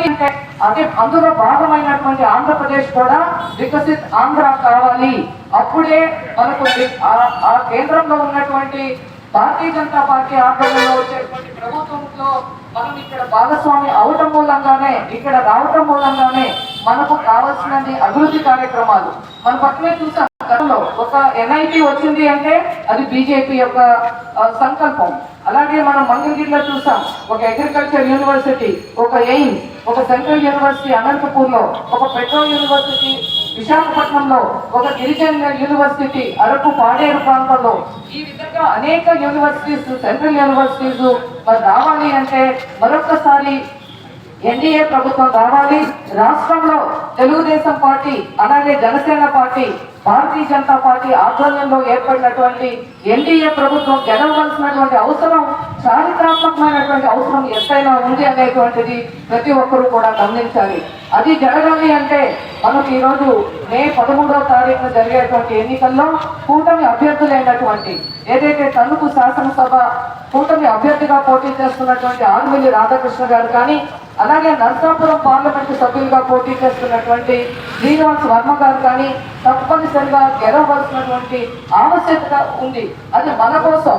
అంటే అదే అందులో భాగమైనటువంటి ఆంధ్రప్రదేశ్ కూడా వికసిత్ ఆంధ్ర కావాలి. అప్పుడే మనకు ఆ- ఆ కేంద్రంలో ఉన్నటువంటి భారతీయ జనతా పార్టీ ఆధ్వర్యంలో వచ్చేటువంటి ప్రభుత్వంలో మనం ఇక్కడ భాగస్వామి అవటం మూలంగానే ఇక్కడ రావటం మూలంగానే మనకు కావాల్సినది అభివృద్ధి కార్యక్రమాలు. మన పక్కనే చూసాం గతంలో ఒక ఎన్ఐటి వచ్చింది అంటే అది బీజేపీ యొక్క సంకల్పం. అలాగే మనం మంగళగిరిలో చూసాం ఒక అగ్రికల్చర్ యూనివర్సిటీ ఒక ఎయిమ్స్ ఒక సెంట్రల్ యూనివర్సిటీ అనంతపూర్లో ఒక పెట్రోల్ యూనివర్సిటీ విశాఖపట్నంలో ఒక గిరిజన యూనివర్సిటీ అరకు పాడేరు ప్రాంతంలో. ఈ విధంగా అనేక యూనివర్సిటీస్ సెంట్రల్ యూనివర్సిటీస్ మరి రావాలి అంటే మరొకసారి ఎన్డీఏ ప్రభుత్వం రావాలి. రాష్ట్రంలో తెలుగుదేశం పార్టీ అలాగే జనసేన పార్టీ భారతీయ జనతా పార్టీ ఆధ్వర్యంలో ఏర్పడినటువంటి ఎన్డీఏ ప్రభుత్వం ఉన్నటువంటి అవసరం చారిత్రాత్మకమైనటువంటి అవసరం ఎంతైనా ఉంది అనేటువంటిది ప్రతి ఒక్కరూ కూడా గమనించాలి. అది జరగాలి అంటే మనకు ఈరోజు మే పదమూడవ తారీఖున జరిగేటువంటి ఎన్నికల్లో కూటమి అభ్యర్థులైనటువంటి ఏదైతే తణుకు శాసనసభ కూటమి అభ్యర్థిగా పోటీ చేస్తున్నటువంటి ఆర్మిల్లి రాధాకృష్ణ గారు కానీ అలాగే నర్సాపురం పార్లమెంటు సభ్యులుగా పోటీ చేస్తున్నటువంటి శ్రీనివాస్ వర్మ గారు కానీ తప్పనిసరిగా గెలవలసినటువంటి ఆవశ్యకత ఉంది. అది మన కోసం.